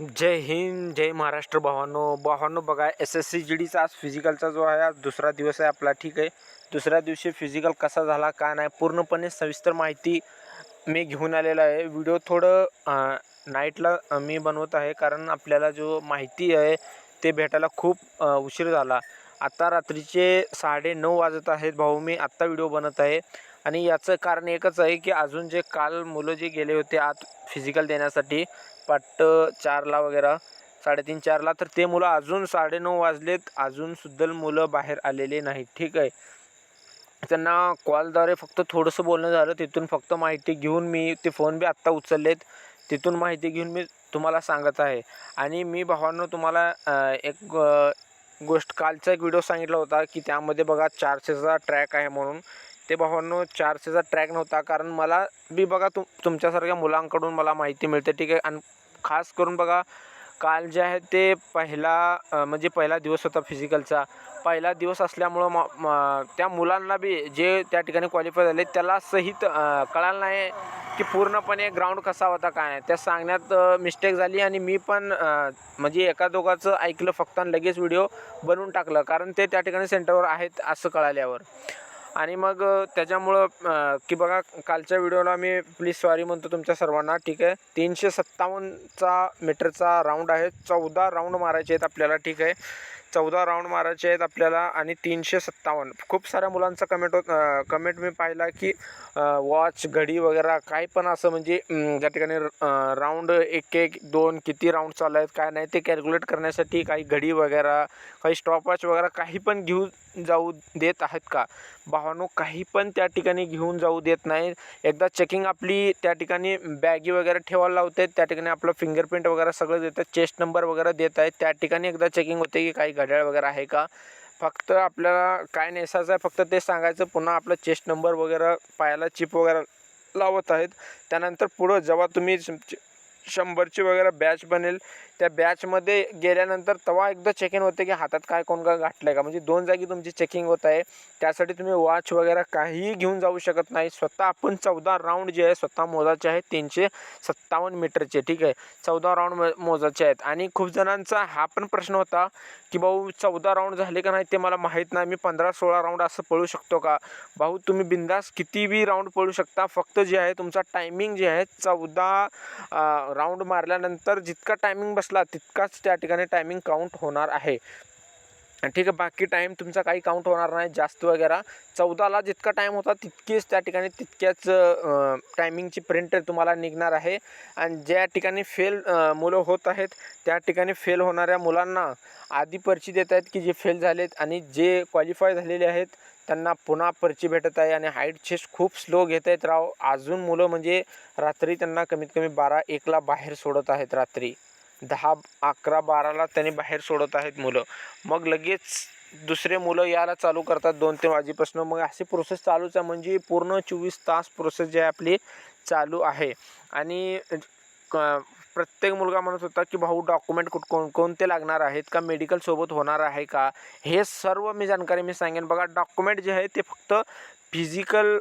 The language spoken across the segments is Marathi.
जय हिंद जय महाराष्ट्र भावांनो. भावांनो बघा एस एस सी जी डीचा आज फिजिकलचा जो आहे आज दुसरा दिवस आहे आपला ठीक आहे? दुसऱ्या दिवशी फिजिकल कसा झाला का नाही पूर्णपणे सविस्तर माहिती मी घेऊन आलेला आहे. व्हिडिओ थोडं नाईटला मी बनवत आहे कारण आपल्याला जो माहिती आहे ते भेटायला खूप उशीर झाला. आत्ता रात्रीचे साडे नऊ वाजत आहेत भाऊ मी आत्ता व्हिडिओ बनत आहे. आणि याचं कारण एकच आहे की अजून जे काल मुलं जे गेले होते आत फिजिकल देण्यासाठी पाट चारला वगैरे साडेतीन चारला. तर ते मुलं अजून साडेनऊ वाजलेत. अजून सुद्धा मुलं बाहेर आलेले नाहीत. ठीक आहे. त्यांना कॉलद्वारे फक्त थोडंसं बोलणं झालं. तिथून फक्त माहिती घेऊन मी ते फोन बी आत्ता उचललेत. तिथून माहिती घेऊन मी तुम्हाला सांगत आहे. आणि मी भावांनो तुम्हाला एक गोष्ट कालचा एक व्हिडिओ सांगितला होता की त्यामध्ये बघा चारशेचा ट्रॅक आहे म्हणून. ते भावांनो चारशेचा ट्रॅक नव्हता. कारण मला बी बघा तुम तुमच्यासारख्या मुलांकडून मला माहिती मिळते ठीक आहे? आणि खास करून बघा काल जे आहे ते पहिला म्हणजे पहिला दिवस होता फिजिकलचा पहिला दिवस असल्यामुळं म म- त्या मुलांना बी जे त्या ठिकाणी क्वालिफाय झाले त्याला सहित अं, कळालं नाही की पूर्णपणे ग्राउंड कसा होता काय नाही. त्या सांगण्यात मिस्टेक झाली आणि मी पण म्हणजे एका दोघाचं ऐकलं फक्त आणि लगेच व्हिडिओ बनवून टाकलं. कारण ते त्या ठिकाणी सेंटरवर आहेत असं कळाल्यावर. आणि मग त्याच्यामुळं की बघा कालच्या व्हिडिओला मी प्लीज सॉरी म्हणतो तुमच्या सर्वांना. ठीक आहे? तीनशे सत्तावन्नचा मीटरचा राऊंड आहे. चौदा राऊंड मारायचे आहेत आपल्याला. ठीक आहे? चौदा राऊंड मारायचे आहेत आपल्याला आणि तीनशे सत्तावन्न. खूप साऱ्या मुलांचा कमेंट होत कमेंट मी पाहिला की वॉच घडी वगैरे काही पण असं म्हणजे ज्या ठिकाणी राऊंड एक एक दोन किती राऊंड चालू आहेत काय नाही ते कॅल्क्युलेट करण्यासाठी काही घडी वगैरे काही स्टॉपवॉच वगैरे काही पण घेऊन जाऊ देत आहेत का? भावानो काही पण त्या ठिकाणी घेऊन जाऊ देत नाही. एकदा चेकिंग आपली त्या ठिकाणी बॅगी वगैरे ठेवायला लावते. त्या ठिकाणी आपलं फिंगरप्रिंट वगैरे सगळं देतात चेस्ट नंबर वगैरे देत आहेत. त्या ठिकाणी एकदा चेकिंग होते की काही घड्याळ वगैरे आहे का? फक्त आपल्याला काय नेसायचं आहे फक्त ते सांगायचं. पुन्हा आपलं चेस्ट नंबर वगैरे पायाला चिप वगैरे लावत आहेत. त्यानंतर पुढं जेव्हा तुम्ही शंभरची वगैरे बॅच बनेल. त्या बॅचमध्ये गेल्यानंतर तेव्हा एकदा चेकिंग होते की हातात काय कोण काय गाठलं आहे का? म्हणजे दोन जागी तुमची चेकिंग होत आहे. त्यासाठी तुम्ही वॉच वगैरे काहीही घेऊन जाऊ शकत नाही. स्वतः आपण चौदा राऊंड जे आहे स्वतः मोजाचे आहेत तीनशे सत्तावन्न मीटरचे ठीक आहे? चौदा राऊंड मोजाचे आहेत. आणि खूप जणांचा हा पण प्रश्न होता की भाऊ चौदा राऊंड झाले का नाही ते मला माहीत नाही. मी पंधरा सोळा राऊंड असं पळू शकतो का? भाऊ तुम्ही बिंदास किती बी राऊंड पळू शकता. फक्त जे आहे तुमचा टायमिंग जे आहे चौदा राऊंड मारल्यानंतर जितका टायमिंग बसला तितकाच त्या ठिकाणी टायमिंग काउंट होणार आहे. ठीक आहे बाकी टाईम तुमचा काही काउंट होणार नाही जास्त वगैरे. चौदाला जितका टाईम होता तितकेच त्या ठिकाणी तितक्याच टायमिंगची प्रिंट तुम्हाला निघणार आहे. आणि ज्या ठिकाणी फेल मुलं होत आहेत त्या ठिकाणी फेल होणाऱ्या मुलांना आधी पर्ची देत आहेत की जे फेल झालेत आणि जे क्वालिफाय झालेले आहेत त्यांना पुन्हा पर्ची भेटत आहे आणि हाईट चेस खूप स्लो घेत आहेत. राव अजून मुलं म्हणजे रात्री त्यांना कमीत कमी बारा एकला बाहेर सोडत आहेत रात्री. दहा अकरा बाराला त्यांनी बाहेर सोडत आहेत मुलं. मग लगेच दुसरे मुलं यायला चालू करतात दोन तीन वाजेपासून. मग अशी प्रोसेस चालूच आहे. म्हणजे पूर्ण चोवीस तास प्रोसेस जी आहे आपली चालू आहे. आणि क- प्रत्येक मुलगा म्हणत होता की भाऊ डॉक्युमेंट कुठ कोण कोणते लागणार आहेत का? मेडिकल सोबत होणार आहे का? हे सर्व मी जानकारी मी सांगेन. बघा डॉक्युमेंट जे आहे ते फक्त फिजिकल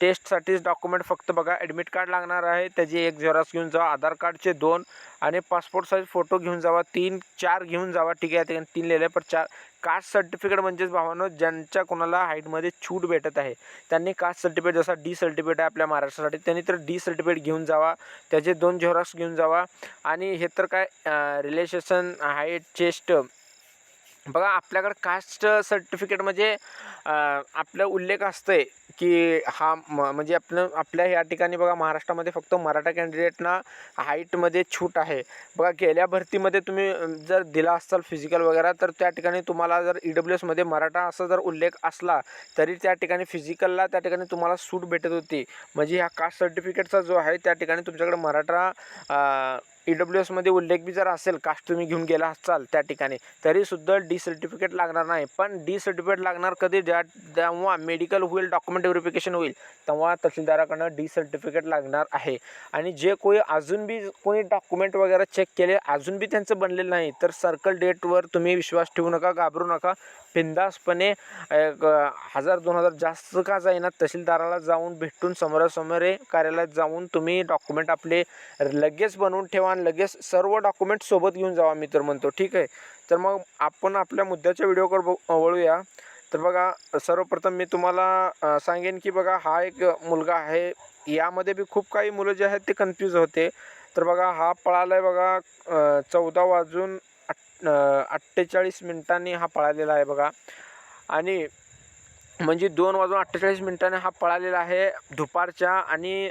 टेस्टसाठीच डॉक्युमेंट फक्त बघा ॲडमिट कार्ड लागणार आहे त्याची एक झेरॉक्स घेऊन जावा आधार कार्डचे दोन आणि पासपोर्ट साईज फोटो घेऊन जावा तीन चार घेऊन जावा ठीक आहे ते तीन लिहिले पण चार कास्ट सर्टिफिकेट म्हणजेच भावानं ज्यांच्या कोणाला हाईटमध्ये छूट भेटत आहे त्यांनी कास्ट सर्टिफिकेट जसा डी सर्टिफिकेट आहे आपल्या महाराष्ट्रासाठी त्यांनी तर डी सर्टिफिकेट घेऊन जावा त्याचे दोन झेरॉक्स घेऊन जावा आणि हे तर काय रिलेशेशन हाईट चेस्ट बघा आपल्याकडं कास्ट सर्टिफिकेट म्हणजे आपलं उल्लेख असतंय की हा म- म्हणजे आपलं आपल्या ह्या ठिकाणी बघा महाराष्ट्रामध्ये फक्त मराठा कॅन्डिडेटना हाईटमध्ये छूट आहे. बघा गेल्या भरतीमध्ये तुम्ही जर दिला असाल फिजिकल वगैरे तर त्या ठिकाणी तुम्हाला जर ई डब्ल्यू एसमध्ये मराठा असा जर उल्लेख असला तरी त्या ठिकाणी फिजिकलला त्या ठिकाणी तुम्हाला सूट भेटत होती. म्हणजे ह्या कास्ट सर्टिफिकेटचा जो आहे त्या ठिकाणी तुमच्याकडे मराठा ई डब्ल्यू एसमध्ये उल्लेख बी जर असेल कास्ट तुम्ही घेऊन गेला असाल त्या ठिकाणी तरीसुद्धा डी सर्टिफिकेट लागणार नाही. पण डी सर्टिफिकेट लागणार कधी? ज्या जेव्हा मेडिकल होईल डॉक्युमेंट व्हेरिफिकेशन होईल तेव्हा तहसीलदाराकडनं डी सर्टिफिकेट लागणार आहे. आणि जे कोणी अजून बी कोणी डॉक्युमेंट वगैरे चेक केले अजून बी त्यांचं बनलेलं नाही तर सर्कल डेटवर तुम्ही विश्वास ठेवू नका घाबरू नका. बिंदासपणे एक हजार दोन हजार जास्त का जाईना तहसीलदाराला जाऊन भेटून समोरासमोर कार्यालयात जाऊन तुम्ही डॉक्युमेंट आपले लगेच बनवून ठेवा. आणि लगेच सर्व डॉक्युमेंट सोबत घेऊन जावा मी तर म्हणतो. ठीक आहे? तर मग आपण आपल्या मुद्द्याच्या व्हिडिओकडे बघ वळूया. तर बघा सर्वप्रथम मी तुम्हाला सांगेन की बघा हा एक मुलगा आहे. यामध्ये बी खूप काही मुलं जे आहेत ते कन्फ्यूज होते. तर बघा हा पळाला आहे बघा चौदा वाजून आठ अठ्ठेचाळीस मिनिटांनी हा पळालेला आहे बघा. आणि म्हणजे दोन वाजून अठ्ठेचाळीस मिनिटाने हा पळालेला आहे. दुपारच्या आणि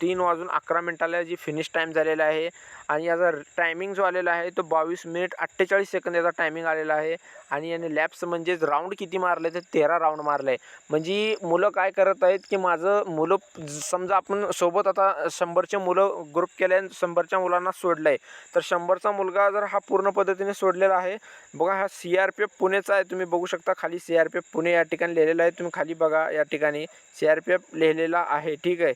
तीन वाजून अकरा मिनिटाला जी फिनिश टाईम झालेला आहे आणि याचा टायमिंग जो आलेला आहे तो बावीस मिनिट अठ्ठेचाळीस सेकंद याचा टायमिंग आलेला आहे आणि याने लॅप्स म्हणजेच राऊंड किती मारले तर तेरा राऊंड मारले. आहे म्हणजे मुलं काय करत आहेत की माझं मुलं समजा आपण सोबत आता शंभरचे मुलं ग्रुप केले आणि शंभरच्या मुलांना सोडलं आहे तर शंभरचा मुलगा जर हा पूर्ण पद्धतीने सोडलेला आहे बघा हा सी आर पी एफ पुणेचा आहे. तुम्ही बघू शकता खाली C R P F Pune या ठिकाणी लिहिलेलं आहे तुम्ही खाली बघा या ठिकाणी. सी आर पी एफ लिहिलेला आहे ठीक आहे.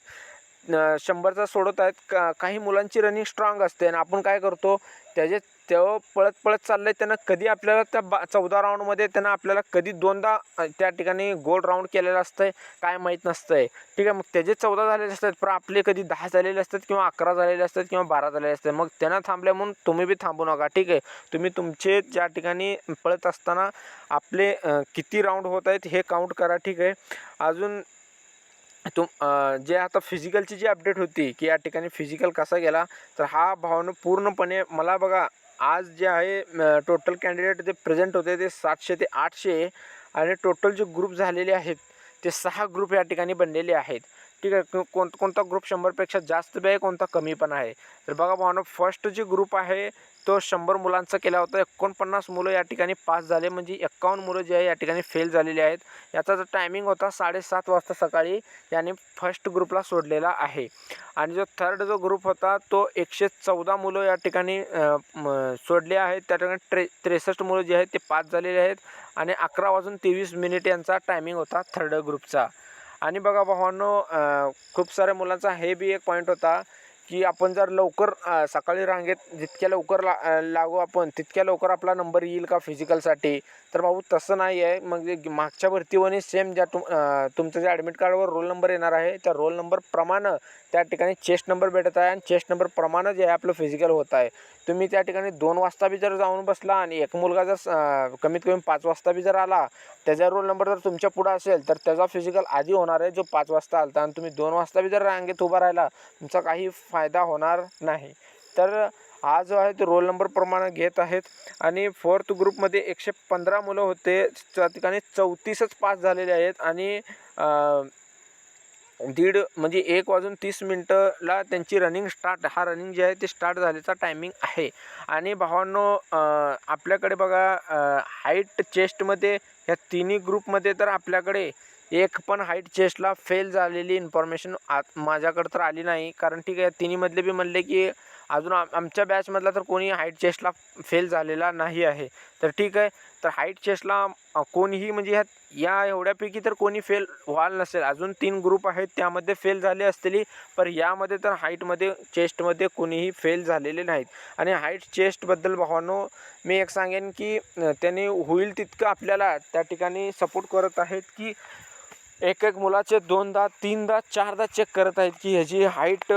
शंभरचा सोडत आहेत. का काही मुलांची रनिंग स्ट्रॉंग असते आणि आपण काय करतो त्याचे तेव्हा पळत पळत चाललंय. त्यांना कधी आपल्याला त्या बा चौदा राऊंडमध्ये त्यांना आपल्याला कधी दोनदा त्या ठिकाणी गोल राऊंड केलेलं असतंय काय माहीत नसतंय. ठीक आहे मग त्याचे चौदा झालेले असतात पण आपले कधी दहा झालेले असतात किंवा अकरा झालेले असतात किंवा बारा झालेले असतात मग त्यांना थांबल्या म्हणून तुम्ही बी थांबू नका. ठीक आहे तुम्ही तुमचे ज्या ठिकाणी पळत असताना आपले किती राऊंड होत आहेत हे काउंट करा. ठीक आहे अजून तुम जे आता फिजिकलची जी अपडेट होती की या ठिकाणी फिजिकल कसा गेला तर हा भावनं पूर्णपणे मला बघा आज जे आहे टोटल कॅन्डिडेट जे प्रेझेंट होते ते सातशे ते आठशे. आणि टोटल जे ग्रुप झालेले आहेत ते सहा ग्रुप या ठिकाणी बनलेले आहेत. ठीक आहे. कोण कोणता ग्रुप शंभरपेक्षा जास्त बी आहे कोणता कमी पण आहे. तर बघा भावानं फर्स्ट जे ग्रुप आहे तो शंभर मुलांचा केला होता. एकोणपन्नास मुलं या ठिकाणी पास झाले. म्हणजे एक्कावन्न मुलं जे आहे या ठिकाणी फेल झालेली आहेत. याचा जो टायमिंग होता साडेसात वाजता सकाळी याने फर्स्ट ग्रुपला सोडलेला आहे. आणि जो थर्ड जो ग्रुप होता तो एकशे चौदा मुलं या ठिकाणी सोडले आहेत. त्या ठिकाणी त्रे त्रेसष्ट मुलं जे आहेत ते पास झालेले आहेत. आणि अकरा वाजून तेवीस मिनिट यांचा टायमिंग होता थर्ड ग्रुपचा आणि बघा भावांनो खूप साऱ्या मुलांचा हे बी एक पॉईंट होता की आपण जर लवकर सकाळी रांगेत जितक्या लवकर ला लागू आपण तितक्या लवकर आपला नंबर येईल का फिजिकलसाठी तर भाऊ तसं नाही आहे. मग मागच्या भरतीवरही सेम ज्या तुम तुमचं जे ॲडमिट कार्डवर रोल नंबर येणार आहे त्या रोल नंबरप्रमाणे त्या ठिकाणी चेस्ट नंबर भेटत आहे आणि चेस्ट नंबरप्रमाणे जे आहे आपलं फिजिकल होत आहे. तुम्ही त्या ठिकाणी दोन वाजता बी जर जाऊन बसला आणि एक मुलगा जर कमीत कमी पाच वाजता बी जर आला त्याचा रोल नंबर जर तुमच्या पुढं असेल तर त्याचा फिजिकल आधी होणार आहे जो पाच वाजता आलता आणि तुम्ही दोन वाजता बी जर रांगेत उभा राहिला तुमचा काही फायदा होणार नाही. तर हा जो आहे तो रोल नंबर प्रमाणे घेत आहेत. आणि फोर्थ ग्रुपमध्ये एकशे पंधरा मुलं होते त्या ठिकाणी चौतीसच पास झालेले आहेत. आणि दीड म्हणजे एक वाजून तीस मिनटंला त्यांची रनिंग स्टार्ट हा रनिंग जे आहे ते स्टार्ट झाल्याचा टायमिंग आहे. आणि भावांनो आपल्याकडे बघा हाईट चेस्टमध्ये ह्या तिन्ही ग्रुपमध्ये तर आपल्याकडे एक पण हाईट चेस्टला फेल झालेली इन्फॉर्मेशन आत माझ्याकडं तर आली नाही. कारण ठीक आहे तिन्हीमधले बी म्हणले की अजून आम आमच्या बॅचमधला तर कोणी हाईट चेस्टला फेल झालेला नाही आहे. तर ठीक आहे. तर हाईट चेस्टला कोणीही म्हणजे ह्या या एवढ्यापैकी तर कोणी फेल व्हाल नसेल. अजून तीन ग्रुप आहेत त्यामध्ये फेल झाले असतील. पर यामध्ये तर हाईटमध्ये चेस्टमध्ये कोणीही फेल झालेले नाहीत. आणि हाईट चेस्टबद्दल भावानो मी एक सांगेन की त्याने होईल तितकं आपल्याला त्या ठिकाणी सपोर्ट करत आहेत की एक एक मुलाचे दोनदा तीनदा चारदा चेक करत आहेत की ह्याची हाईट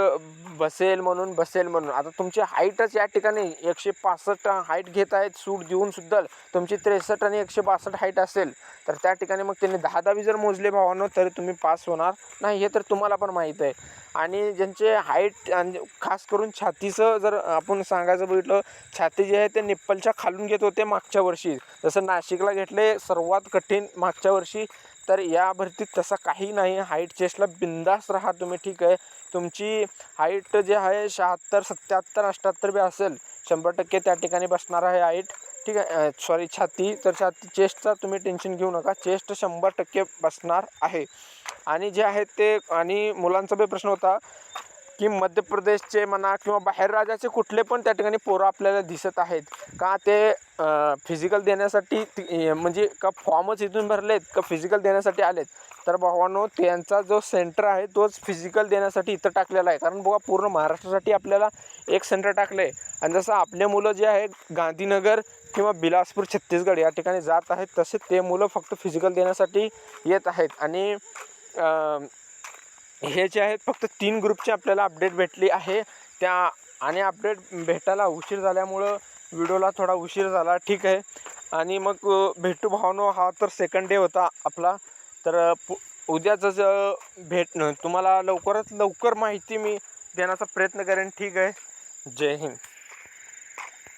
बसेल म्हणून बसेल म्हणून. आता तुमची हाईटच या ठिकाणी एकशे पासष्ट हाईट घेत आहेत सूट देऊन सुद्धा तुमची त्रेसष्ट आणि एकशे बासष्ट हाईट असेल. तर त्या ठिकाणी मग त्यांनी दहा दहावी जर मोजले भावानं तरी तुम्ही पास होणार नाही हे तर तुम्हाला पण माहीत आहे. आणि ज्यांचे हाईट आणि खास करून छातीचं जर आपण सांगायचं बघितलं छाती जे आहे ते निप्पलच्या खालून घेत होते मागच्या वर्षी. जसं नाशिकला घेतले सर्वात कठीण मागच्या वर्षी तर या भरतीत तसा काही नाही. हाईट चेस्टला बिंदास राहा तुम्ही ठीक आहे? तुमची हाईट जे आहे शहात्तर सत्याहत्तर अठ्ठ्याहत्तर बी असेल. शंभर टक्के त्या ठिकाणी बसणार आहे हाईट ठीक आहे? सॉरी छाती. तर छाती चेस्टचा तुम्ही टेन्शन घेऊ नका. चेस्ट शंभर टक्के बसणार आहे. आणि जे आहे ते आणि मुलांचा बी प्रश्न होता की मध्य प्रदेशचे म्हणा किंवा बाहेर राज्याचे कुठले पण त्या ठिकाणी पोरं आपल्याला दिसत आहेत. का ते फिजिकल देण्यासाठी म्हणजे का फॉर्मच इथून भरलेत का फिजिकल देण्यासाठी आलेत? तर भावानो त्यांचा जो सेंटर आहे तोच फिजिकल देण्यासाठी इथं टाकलेला आहे. कारण बघा पूर्ण महाराष्ट्रासाठी आपल्याला एक सेंटर टाकलं आहे आणि जसं आपले मुलं जे आहेत गांधीनगर किंवा बिलासपूर छत्तीसगड या ठिकाणी जात आहेत तसे ते मुलं फक्त फिजिकल देण्यासाठी येत आहेत. आणि हे जे आहेत फक्त तीन ग्रुपची आपल्याला अपडेट भेटली आहे. त्या आणि अपडेट भेटायला उशीर झाल्यामुळं व्हिडिओला थोडा उशीर झाला. ठीक आहे. आणि मग भेटू भावनो हा तर सेकंड डे होता आपला. तर अ, पु उद्याच भेट तुम्हाला लवकरात लवकर माहिती मी देण्याचा प्रयत्न करेन. ठीक आहे. जय हिंद.